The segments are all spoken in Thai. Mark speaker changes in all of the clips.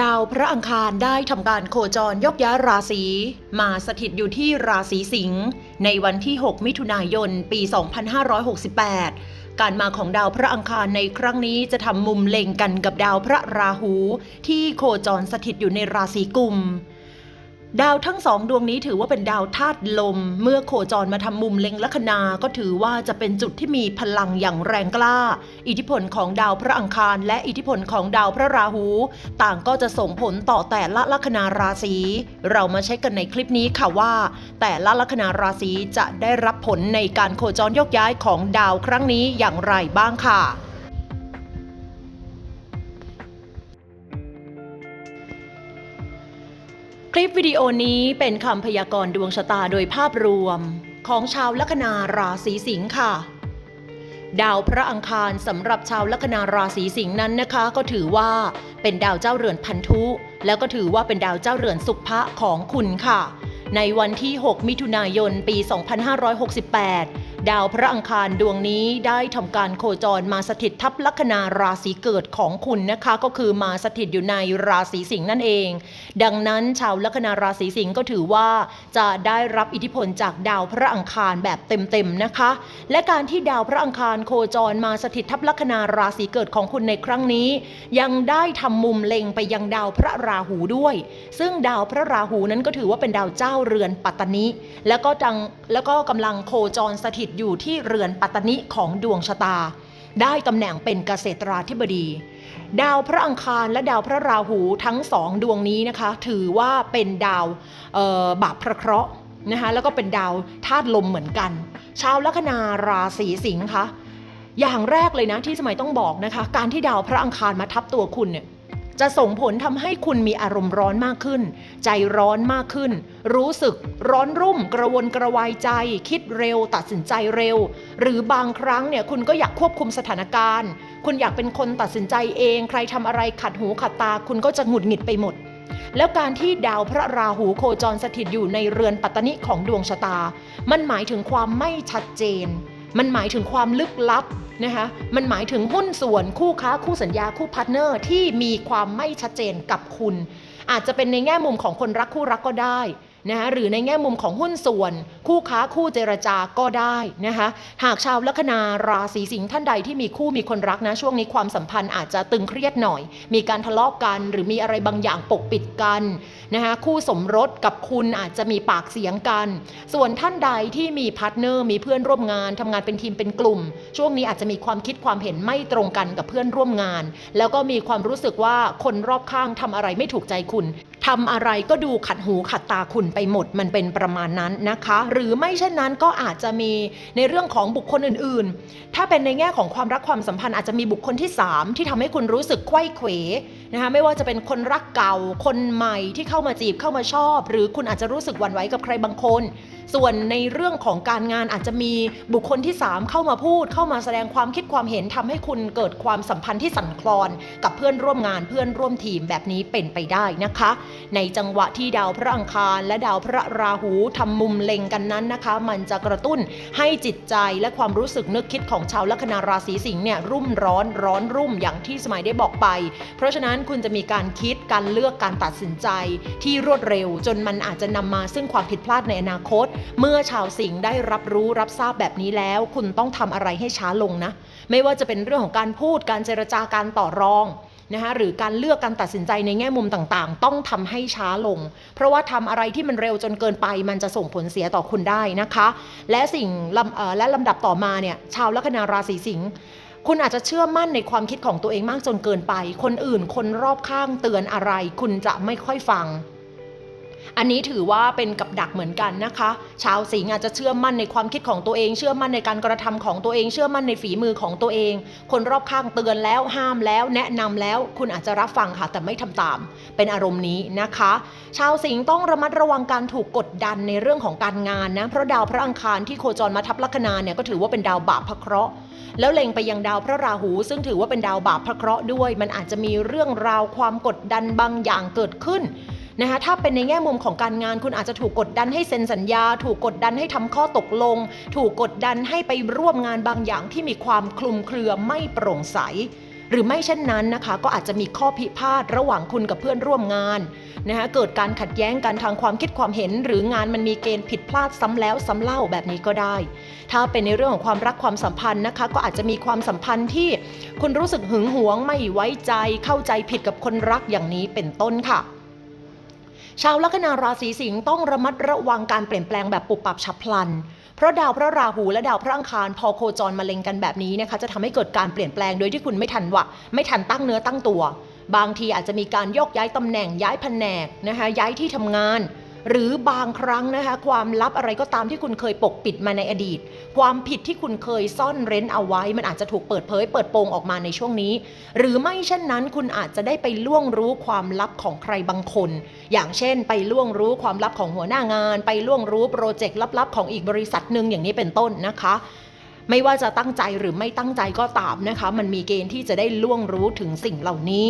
Speaker 1: ดาวพระอังคารได้ทำการโคจรยกย้ายราศีมาสถิตอยู่ที่ราศีสิงห์ในวันที่ 6 มิถุนายน ปี 2568 การมาของดาวพระอังคารในครั้งนี้จะทำมุมเล็งกันกับดาวพระราหู ที่โคจรสถิตอยู่ในราศีกุม ดาวทั้งสองดวงนี้ถือว่าเป็นดาวธาตุลม เมื่อโคจรมาทำมุมเล็งลัคนา ก็ถือว่าจะเป็นจุดที่มีพลังอย่างแรงกล้า อิทธิพลของดาวพระอังคาร และอิทธิพลของดาวพระราหู ต่างก็จะส่งผลต่อแต่ละลัคนาราศีเรามาเช็คกันในคลิปนี้ค่ะว่า แต่ละลัคนาราศีจะได้รับผลในการโคจรยกย้ายของดาวครั้งนี้อย่างไรบ้างค่ะ คลิปวิดีโอนี้เป็นคำพยากรณ์ดวงชะตาโดยภาพรวม ของชาวลัคนาราศีสิงค์ค่ะ ดาวพระอังคารสำหรับชาวลัคนาราศีสิงห์นั้นนะคะ ก็ถือว่าเป็นดาวเจ้าเรือนพันธุ แล้วก็ถือว่าเป็นดาวเจ้าเรือนสุภะของคุณค่ะ ในวันที่ 6 มิถุนายน ปี 2568 ดาวพระอังคารดวงนี้ได้ทำการโคจรมาสถิตทับลัคนาราศีเกิดของคุณนะคะ ก็คือมาสถิตอยู่ในราศีสิงห์นั่นเอง ดังนั้นชาวลัคนาราศีสิงห์ก็ถือว่าจะได้รับอิทธิพลจากดาวพระอังคารแบบเต็มๆนะคะ และการที่ดาวพระอังคารโคจรมาสถิตทับลัคนาราศีเกิดของคุณในครั้งนี้ ยังได้ทำมุมเล็งไปยังดาวพระราหูด้วย ซึ่งดาวพระราหูนั้นก็ถือว่าเป็นดาวเจ้าเรือนปัตตนิแล้วก็ดังแล้วก็กำลังโคจรสถิตอยู่ที่เรือนปัตตนิของดวงชะตา ได้ตำแหน่งเป็นเกษตราธิบดี ดาวพระอังคารและดาวพระราหูทั้งสองดวงนี้นะคะ ถือว่าเป็นดาวบาปพระเคราะห์นะคะแล้วก็เป็นดาวธาตุลมเหมือนกัน ชาวลัคนาราศีสิงห์คะอย่างแรกเลยนะที่สมัยต้องบอกนะคะ การที่ดาวพระอังคารมาทับตัวคุณเนี่ย จะส่งผลทำให้คุณมีอารมณ์ร้อนมากขึ้น ใจร้อนมากขึ้น รู้สึกร้อนรุ่มกระวนกระวายใจ คิดเร็ว ตัดสินใจเร็ว หรือบางครั้งเนี่ยคุณก็อยากควบคุมสถานการณ์ คุณอยากเป็นคนตัดสินใจเอง ใครทำอะไรขัดหูขัดตา คุณก็จะหงุดหงิดไปหมด แล้วการที่ดาวพระราหูโคจรสถิตอยู่ในเรือนปัตตนิของดวงชะตา มันหมายถึงความไม่ชัดเจน มันหมายถึงความลึกลับนะคะมันหมายถึงหุ้นส่วนคู่ค้าคู่สัญญาคู่พาร์ทเนอร์ที่มีความไม่ชัดเจนกับคุณ อาจจะเป็นในแง่มุมของคนรักคู่รักก็ได้ นะคะหรือในแง่มุมของหุ้นส่วน คู่ค้าคู่เจรจาก็ได้นะคะหากชาวลัคนาราศีสิงห์ท่านใดที่มีคู่มีคนรักนะช่วงนี้ความสัมพันธ์อาจจะตึงเครียดหน่อย มีการทะเลาะกัน หรือมีอะไรบางอย่างปกปิดกันนะคะคู่สมรสกับคุณอาจจะมีปากเสียงกัน ส่วนท่านใดที่มีพาร์ทเนอร์มีเพื่อนร่วมงานทำงานเป็นทีมเป็นกลุ่ม ช่วงนี้อาจจะมีความคิดความเห็นไม่ตรงกันกับเพื่อนร่วมงาน แล้วก็มีความรู้สึกว่าคนรอบข้างทำอะไรไม่ถูกใจคุณ ทำอะไรก็ดูขัดหูขัดตาคุณไปหมดมันเป็นประมาณนั้นนะคะ หรือไม่เช่นนั้นก็อาจจะมีในเรื่องของบุคคลอื่นๆ ถ้าเป็นในแง่ของความรักความสัมพันธ์อาจจะมีบุคคลที่ 3 ที่ทำให้คุณรู้สึกไขว้เขวนะคะไม่ว่าจะเป็นคนรักเก่าคนใหม่ที่เข้ามาจีบเข้ามาชอบ หรือคุณอาจจะรู้สึกหวั่นไหวกับใครบางคน ส่วนในเรื่องของการงานอาจจะมีบุคคลที่ 3 เข้ามาพูด เข้ามาแสดงความคิดความเห็นทำให้คุณเกิดความสัมพันธ์ที่สั่นคลอน กับเพื่อนร่วมงานเพื่อนร่วมทีมแบบนี้เป็นไปได้นะคะ ในจังหวะที่ดาวพระอังคาร และดาวพระราหูทำมุมเล็งกันนั้นนะคะ มันจะกระตุ้นให้จิตใจและความรู้สึกนึกคิดของชาวลัคนาราศีสิงห์เนี่ยรุ่มร้อนร้อนรุ่มอย่างที่สมัยได้บอกไป เพราะฉะนั้นคุณจะมีการคิดการเลือกการตัดสินใจ ที่รวดเร็วจนมันอาจจะนำมาซึ่งความผิดพลาดในอนาคตเมื่อชาวสิงห์ได้รับรู้รับทราบแบบนี้แล้ว คุณต้องทำอะไรให้ช้าลงนะ ไม่ว่าจะเป็นเรื่องของการพูดการเจรจาการต่อรองนะคะหรือการเลือกการตัดสินใจในแง่มุมต่างๆ ต้องทำให้ช้าลง เพราะว่าทำอะไรที่มันเร็วจนเกินไป มันจะส่งผลเสียต่อคุณได้นะคะ และสิ่งและลำดับต่อมาเนี่ยชาวลัคนาราศีสิงห์คุณอาจจะเชื่อมั่นในความคิดของตัวเองมากจนเกินไป คนอื่นคนรอบข้างเตือนอะไร คุณจะไม่ค่อยฟัง อันนี้ถือว่าเป็นกับดักเหมือนกันนะคะ ชาวสิงห์อาจจะเชื่อมั่นในความคิดของตัวเอง เชื่อมั่นในการกระทำของตัวเอง เชื่อมั่นในฝีมือของตัวเอง คนรอบข้างเตือนแล้วห้ามแล้ว แนะนำแล้วคุณอาจจะรับฟังค่ะ แต่ไม่ทำตาม เป็นอารมณ์นี้นะคะ ชาวสิงห์ต้องระมัดระวังการถูกกดดันในเรื่องของการงานนะเพราะดาวพระอังคารที่โคจรมาทับลัคนาเนี่ยก็ถือว่าเป็นดาวบาปพระเคราะห์แล้วเล็งไปยังดาวพระราหู ซึ่งถือว่าเป็นดาวบาปพระเคราะห์ด้วย มันอาจจะมีเรื่องราวความกดดันบางอย่างเกิดขึ้น นะคะถ้าเป็นในแง่มุมของการงานคุณอาจจะถูกกดดันให้เซ็นสัญญา ถูกกดดันให้ทำข้อตกลง ถูกกดดันให้ไปร่วมงานบางอย่างที่มีความคลุมเครือไม่โปร่งใสหรือไม่เช่นนั้นนะคะก็อาจจะมีข้อพิพาทระหว่างคุณกับเพื่อนร่วมงานนะคะเกิดการขัดแย้งกันทางความคิดความเห็น หรืองานมันมีเกณฑ์ผิดพลาดซ้ำแล้วซ้ำเล่าแบบนี้ก็ได้ ถ้าเป็นในเรื่องของความรักความสัมพันธ์นะคะ ก็อาจจะมีความสัมพันธ์ที่คุณรู้สึกหึงหวงไม่ไว้ใจเข้าใจผิดกับคนรักอย่างนี้เป็นต้นค่ะ ชาวลัคนาราศีสิงห์ต้องระมัดระวังการเปลี่ยนแปลงแบบปุบปับฉับพลัน เพราะดาวพระราหูและดาวพระอังคารพอโคจรมาเล็งกันแบบนี้นะคะจะทำให้เกิดการเปลี่ยนแปลงโดยที่คุณไม่ทันวะไม่ทันตั้งเนื้อตั้งตัว บางทีอาจจะมีการโยกย้ายตำแหน่งย้ายแผนกนะคะย้ายที่ทำงาน หรือบางครั้งนะคะ ความลับอะไรก็ตามที่คุณเคยปกปิดมาในอดีต ความผิดที่คุณเคยซ่อนเร้นเอาไว้ มันอาจจะถูกเปิดเผย เปิดโปงออกมาในช่วงนี้ หรือไม่เช่นนั้นคุณอาจจะได้ไปล่วงรู้ความลับของใครบางคน อย่างเช่น ไปล่วงรู้ความลับของหัวหน้างาน ไปล่วงรู้โปรเจกต์ลับๆ ของอีกบริษัทหนึ่งอย่างนี้เป็นต้นนะคะไม่ว่าจะตั้งใจหรือไม่ตั้งใจก็ตามนะคะ มันมีเกณฑ์ที่จะได้ล่วงรู้ถึงสิ่งเหล่านี้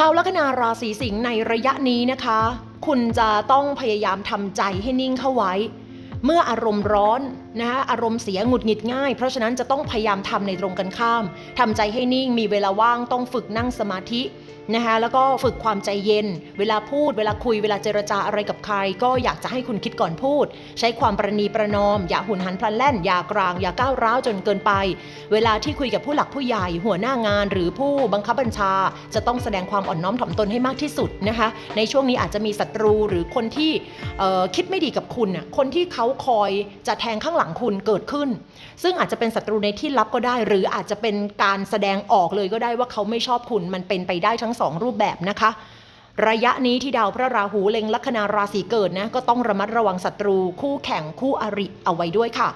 Speaker 1: ชาวลัคนาราศีสิงห์ในระยะนี้นะคะ คุณจะต้องพยายามทำใจให้นิ่งเข้าไว้ เมื่ออารมณ์ร้อนนะคะอารมณ์เสียหงุดหงิดง่าย เพราะฉะนั้นจะต้องพยายามทำในตรงกันข้ามทำใจให้นิ่งมีเวลาว่างต้องฝึกนั่งสมาธิ นะคะแล้วก็ฝึกความใจเย็น เวลาพูด เวลาคุยเวลาเจรจาอะไรกับใคร ก็อยากจะให้คุณคิดก่อนพูด ใช้ความประนีประนอม อย่าหุนหันพลันแล่น อย่ากลาง อย่าก้าวร้าวจนเกินไป เวลาที่คุยกับผู้หลักผู้ใหญ่ หัวหน้างาน หรือผู้บังคับบัญชา จะต้องแสดงความอ่อนน้อมถ่อมตนให้มากที่สุดนะคะในช่วงนี้อาจจะมีศัตรูหรือคนที่คิดไม่ดีกับคุณน่ะคนที่เขาคอยจะแทงข้างหลังคุณเกิดขึ้น ซึ่งอาจจะเป็นศัตรูในที่ลับก็ได้ หรืออาจจะเป็นการแสดงออกเลยก็ได้ว่าเขาไม่ชอบคุณมันเป็นไปได้ทั้งสองรูปแบบนะคะ ระยะนี้ที่ดาวพระราหูเล็งลัคนาราศีเกิดนะก็ต้องระมัดระวังศัตรู คู่แข่งคู่อริเอาไว้ด้วยค่ะ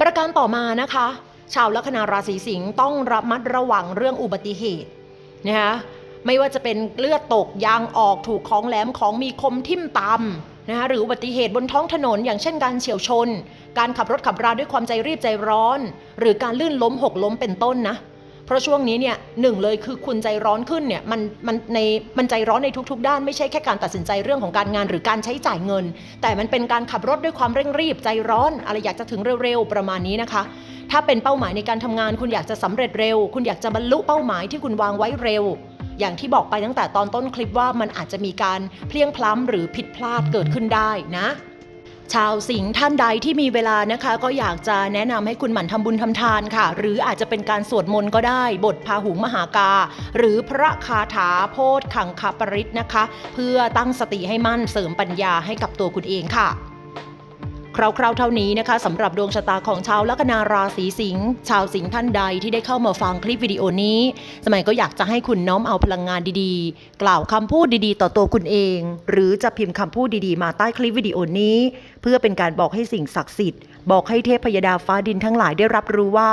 Speaker 1: ประการต่อมานะคะ ชาวลัคนาราศีสิงห์ต้องระมัดระวังเรื่องอุบัติเหตุนะคะไม่ว่าจะเป็นเลือดตกยางออกถูกของแหลมของมีคมทิ่มตำนะคะหรืออุบัติเหตุบนท้องถนน อย่างเช่นการเฉียวชน การขับรถขับราด้วยความใจรีบใจร้อน หรือการลื่นล้มหกล้มเป็นต้นนะ เพราะช่วงนี้เนี่ยหนึ่งเลยคือคุณใจร้อนขึ้นเนี่ยมันมันในมันใจร้อนในทุกๆ ด้านไม่ใช่แค่การตัดสินใจเรื่องของการงานหรือการใช้จ่ายเงิน แต่มันเป็นการขับรถด้วยความเร่งรีบใจร้อนอะไรอยากจะถึงเร็วๆประมาณนี้นะคะ ถ้าเป็นเป้าหมายในการทำงาน คุณอยากจะสำเร็จเร็ว คุณอยากจะบรรลุเป้าหมายที่คุณวางไว้เร็ว อย่างที่บอกไปตั้งแต่ตอนต้นคลิปว่ามันอาจจะมีการเพลียงพล้ำหรือผิดพลาดเกิดขึ้นได้นะ ชาวสิงห์ท่านใดที่มีเวลานะคะ ก็อยากจะแนะนำให้คุณหมั่นทำบุญทำทานค่ะ หรืออาจจะเป็นการสวดมนต์ก็ได้ บทพาหุงมหากา หรือพระคาถาโพธขังคปริตนะคะ เพื่อตั้งสติให้มั่นเสริมปัญญาให้กับตัวคุณเองค่ะ คร่าวๆเท่านี้นะคะสำหรับดวงชะตาของชาวลัคนาราศีสิงห์ชาวสิงห์ท่านใดที่ได้เข้ามาฟังคลิปวิดีโอนี้ สมัยก็อยากจะให้คุณน้อมเอาพลังงานดีๆ กล่าวคำพูดดีๆ ต่อตัวคุณเอง หรือจะพิมพ์คำพูดดีๆ มาใต้คลิปวิดีโอนี้ เพื่อเป็นการบอกให้สิ่งศักดิ์สิทธิ์บอกให้เทพพยดาฟ้าดินทั้งหลายได้รับรู้ว่า